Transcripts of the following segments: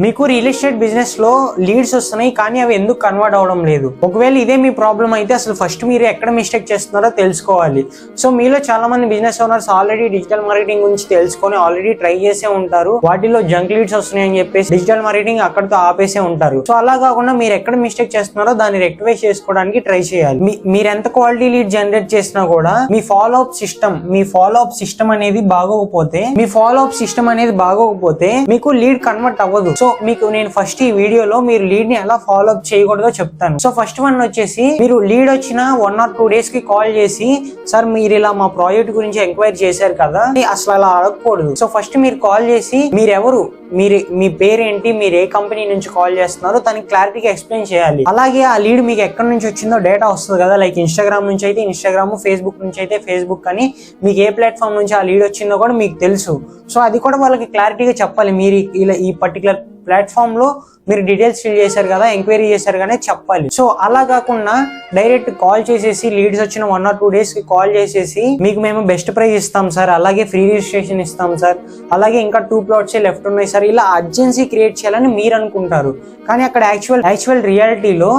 మీకు real estate బిజినెస్లో leads వస్తున్నాయి కానీ అవి ఎందుకు కన్వర్ట్ అవడం లేదు? ఒకవేళ ఇదే మీ ప్రాబ్లం అయితే అసలు ఫస్ట్ మీరు ఎక్కడ మిస్టేక్ చేస్తున్నారో తెలుసుకోవాలి. సో మీలో చాలా మంది business owners already digital marketing గురించి తెలుసుకొని ఆల్రెడీ ట్రై చేసే ఉంటారు. వాటిలో జంక్ లీడ్స్ వస్తున్నాయి అని చెప్పేసి డిజిటల్ మార్కెటింగ్ అక్కడితో ఆపేసే ఉంటారు. సో అలా కాకుండా మీరు ఎక్కడ మిస్టేక్ చేస్తున్నారో దాన్ని రెక్టిఫై చేసుకోవడానికి ట్రై చేయాలి. మీరు ఎంత క్వాలిటీ లీడ్ జనరేట్ చేసినా కూడా మీ ఫాలో అప్ సిస్టమ్ మీ ఫాలో అప్ సిస్టమ్ అనేది బాగోకపోతే మీ ఫాలో అప్ సిస్టమ్ అనేది బాగోకపోతే మీకు లీడ్ కన్వర్ట్ అవ్వదు. సో మీకు నేను ఫస్ట్ ఈ వీడియోలో మీరు లీడ్ని ఎలా ఫాలో అప్ చేయకూడదో చెప్తాను. సో ఫస్ట్ వన్ వచ్చేసి మీరు లీడ్ వచ్చిన వన్ ఆర్ టూ డేస్కి కాల్ చేసి సార్ మీరు ఇలా మా ప్రాజెక్ట్ గురించి ఎంక్వైరీ చేశారు కదా అసలు అలా అడగకూడదు. సో ఫస్ట్ మీరు కాల్ చేసి మీరెవరు? మీరు మీ పేరేంటి? మీరు ఏ కంపెనీ నుంచి కాల్ చేస్తున్నారో? దానికి క్లారిటీగా ఎక్స్ప్లెయిన్ చేయాలి. అలాగే ఆ లీడ్ మీకు ఎక్కడి నుంచి వచ్చిందో డేటా వస్తుంది కదా లైక్ ఇన్స్టాగ్రామ్ నుంచి అయితే ఇన్స్టాగ్రామ్ ఫేస్బుక్ నుంచి అయితే ఫేస్బుక్ అని మీకు ఏ ప్లాట్ఫామ్ నుంచి ఆ లీడ్ వచ్చిందో కూడా మీకు తెలుసు. సో అది కూడా వాళ్ళకి క్లారిటీగా చెప్పాలి. మీరు ఇలా ఈ పర్టికులర్ ప్లాట్ఫామ్లో మీరు డీటెయిల్స్ ఫిల్ చేశారు కదా ఎంక్వైరీ చేశారు కానీ చెప్పాలి. సో అలా కాకుండా డైరెక్ట్ కాల్ చేసేసి లీడ్స్ వచ్చిన వన్ ఆర్ టూ డేస్కి కాల్ చేసేసి మీకు మేము బెస్ట్ ప్రైస్ ఇస్తాం సార్ అలాగే ఫ్రీ రిజిస్ట్రేషన్ ఇస్తాం సార్ అలాగే ఇంకా టూ ప్లాట్స్ లెఫ్ట్ ఉన్నాయి సార్ ఇలా అర్జెన్సీ క్రియేట్ చేయాలని మీరు అనుకుంటారు. కానీ అక్కడ యాక్చువల్ యాక్చువల్ రియాలిటీలో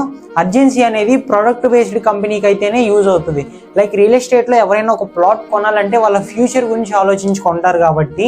అర్జెన్సీ అనేది ప్రొడక్ట్ బేస్డ్ కంపెనీకి అయితేనే యూజ్ అవుతుంది. లైక్ రియల్ ఎస్టేట్లో ఎవరైనా ఒక ప్లాట్ కొనాలంటే వాళ్ళ ఫ్యూచర్ గురించి ఆలోచించి కొంటారు కాబట్టి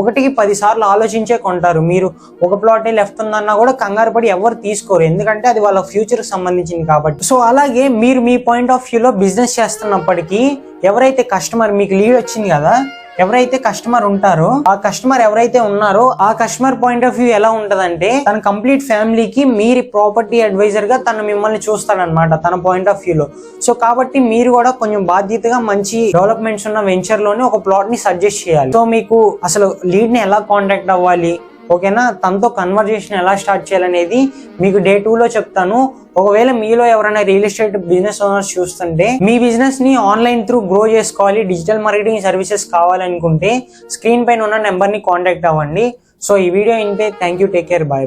ఒకటికి పది సార్లు ఆలోచించే కొంటారు. మీరు ఒక ప్లాట్ లెఫ్ట్ ఉందన్నా కూడా కంగారు పడి ఎవరు తీసుకోరు. ఎందుకంటే అది వాళ్ళ ఫ్యూచర్ సంబంధించింది కాబట్టి. సో అలాగే మీరు మీ పాయింట్ ఆఫ్ వ్యూలో బిజినెస్ చేస్తున్నప్పటికీ ఎవరైతే కస్టమర్ మీకు లీడ్ వచ్చింది కదా ఎవరైతే కస్టమర్ ఉంటారో ఆ కస్టమర్ ఎవరైతే ఉన్నారో ఆ కస్టమర్ పాయింట్ ఆఫ్ వ్యూ ఎలా ఉంటదంటే తన కంప్లీట్ ఫ్యామిలీకి మీరు ప్రాపర్టీ అడ్వైజర్గా తను మిమ్మల్ని చూస్తాడనమాట తన పాయింట్ ఆఫ్ వ్యూ లో సో కాబట్టి మీరు కూడా కొంచెం బాధ్యతగా మంచి డెవలప్మెంట్స్ ఉన్న వెంచర్లోనే ఒక ప్లాట్ని సజెస్ట్ చేయాలి. సో మీకు అసలు లీడ్ని ఎలా కాంటాక్ట్ అవ్వాలి ఓకేనా? తనతో కన్వర్జేషన్ ఎలా స్టార్ట్ చేయాలనేది మీకు డే టూ లో చెప్తాను. ఒకవేళ మీలో ఎవరైనా రియల్ ఎస్టేట్ బిజినెస్ ఓనర్స్ చూస్తుంటే మీ బిజినెస్ని ఆన్లైన్ త్రూ గ్రో చేసుకోవాలి డిజిటల్ మార్కెటింగ్ సర్వీసెస్ కావాలనుకుంటే స్క్రీన్ పైన ఉన్న నెంబర్ని కాంటాక్ట్ అవ్వండి. సో ఈ వీడియో ఇంతే. Thank you take care bye